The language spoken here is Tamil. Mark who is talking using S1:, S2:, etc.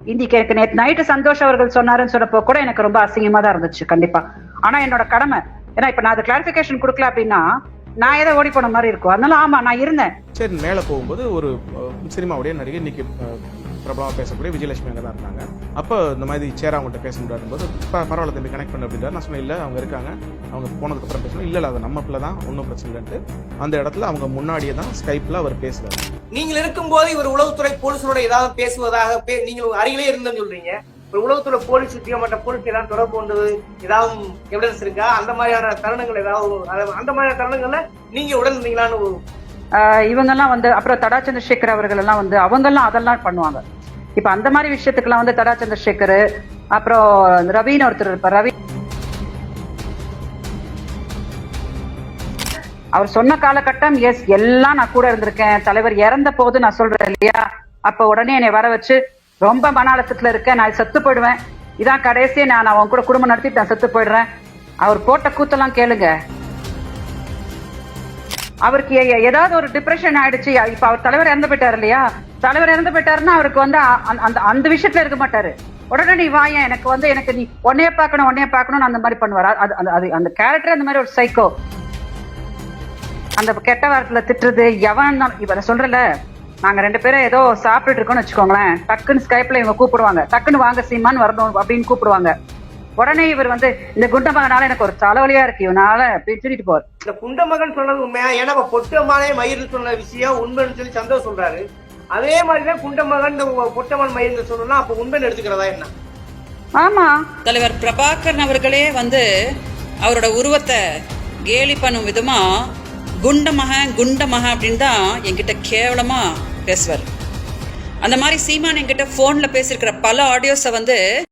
S1: இன்னைக்கு எனக்கு நேற்று நைட்டு சந்தோஷ் அவர்கள் சொன்னாருன்னு சொன்னப்போ கூட எனக்கு ரொம்ப அசிங்கமா தான் இருந்துச்சு கண்டிப்பா. ஆனா என்னோட கடமை ஏன்னா இப்ப நான் அது கிளாரிபிகேஷன் கொடுக்கல அப்படின்னா நான் ஏதோ ஓடி போன மாதிரி இருக்கும். அதனால ஆமா நான் இருந்தேன்.
S2: சரி மேல போகும்போது ஒரு சினிமாவுடைய நடிகை இன்னைக்கு பிரபலமாக பேசக்கூடிய விஜயலட்சுமி அங்கே தான் இருந்தாங்க. அப்போ இந்த மாதிரி சேர் அவங்கள்ட்ட பேச முடியாது போது "ப- பரவாயில்ல தம்பி கனெக்ட் பண்ண அப்படின்னா நான் சொன்னேன் இல்லை அவங்க இருக்காங்க. அவங்க போனதுக்கப்புறம் பேசணும். இல்லை இல்லை அது நம்ம பிள்ளை தான். ஒன்றும் பிரச்சனை இல்லைன்ட்டு. அந்த இடத்துல அவங்க முன்னாடியே தான் ஸ்கைப்பில் அவர் பேசுகிறார்
S3: நீங்கள் இருக்கும்போது இவர் உளவுத்துறை போலீஸோட ஏதாவது பேசுவதாக பே- நீங்கள் அருகிலே இருந்தேன்னு சொல்றீங்க. ஒரு உலகத்துறை போலீஸ் மற்ற போலீஸ் ஏதாவது தொடர்பு கொண்டது ஏதாவது எவிடன்ஸ் இருக்கா? அந்த மாதிரியான தருணங்கள் ஏதாவது அந்த மாதிரியான தருணங்கள்ல நீங்க உடன் இருந்தீங்களான்னு ஒரு-
S1: இவங்கெல்லாம் வந்து அப்புறம் தடா சந்திரசேகர் அவர்கள் எல்லாம் வந்து அவங்கெல்லாம் அதெல்லாம் பண்ணுவாங்க. இப்ப அந்த மாதிரி விஷயத்துக்கெல்லாம் வந்து தடா சந்திரசேகர் அப்புறம் ரவின்னு ஒருத்தர் இருப்பார். ரவி அவர் சொன்ன காலகட்டம் எஸ் எல்லாம் நான் கூட இருந்திருக்கேன். தலைவர் இறந்த போது நான் சொல்றேன் இல்லையா? அப்ப உடனே என்னை வர வச்சு ரொம்ப மன அழுத்தத்துல இருக்கேன் நான் செத்து போயிடுவேன். இதான் கடைசியே நான் அவன் கூட குடும்பம் நடத்திட்டு நான் செத்து போயிடுறேன். அவர் போட்ட கூத்தெல்லாம் கேளுங்க. அவருக்கு ஏதாவது ஒரு டிப்ரெஷன் ஆயிடுச்சு. இப்ப அவர் தலைவர் இறந்து போயிட்டாரு இல்லையா? தலைவர் இறந்து போயிட்டாருன்னா அவருக்கு வந்து அந்த- அந்த அந்த விஷயத்துல இருக்க மாட்டாரு. உடனே நீ வாயன் எனக்கு வந்து எனக்கு நீ உன்னைய பார்க்கணும் உன்னைய பார்க்கணும்னு அந்த மாதிரி பண்ணுவார். அது அது- அது அந்த கேரக்டர் அந்த மாதிரி ஒரு சைக்கோ அந்த கெட்ட வாரத்துல திட்டுறது எவன் இப்ப நான் சொல்றல நாங்க ரெண்டு பேரும் ஏதோ சாப்பிட்டுட்டு இருக்கோம்னு வச்சுக்கோங்களேன். டக்குன்னு ஸ்கைப்ல இவங்க கூப்பிடுவாங்க. டக்குன்னு வாங்க சீமான்னு வரணும் அப்படின்னு கூப்பிடுவாங்க. உடனே இவர் வந்து இந்த குண்ட மகனால எனக்கு ஒரு தலைவலியா இருக்கு இவனால அப்படின்னு சொல்லிட்டு போவார்
S3: இந்த குண்டமகன் சொன்னது உண்மையா? ஏன்னா பொட்டமானே மயிர் சொன்ன விஷயம் உண்மைன்னு சொல்லி சந்தோஷ் சொல்றாரு. அதே மாதிரிதான் குண்டமகன் இந்த பொட்டமன் மயிர் சொன்னா அப்ப உண்மைன்னு எடுத்துக்கிறதா என்ன?
S1: ஆமா.
S4: தலைவர் பிரபாகரன் அவர்களே வந்து அவரோட உருவத்தை கேலி பண்ணும் விதமா குண்டமக குண்டமக அப்படின்னு தான் என்கிட்ட கேவலமா பேசுவார். அந்த மாதிரி சீமான் என்கிட்ட ஃபோனில் பேசியிருக்கிற பல ஆடியோஸை வந்து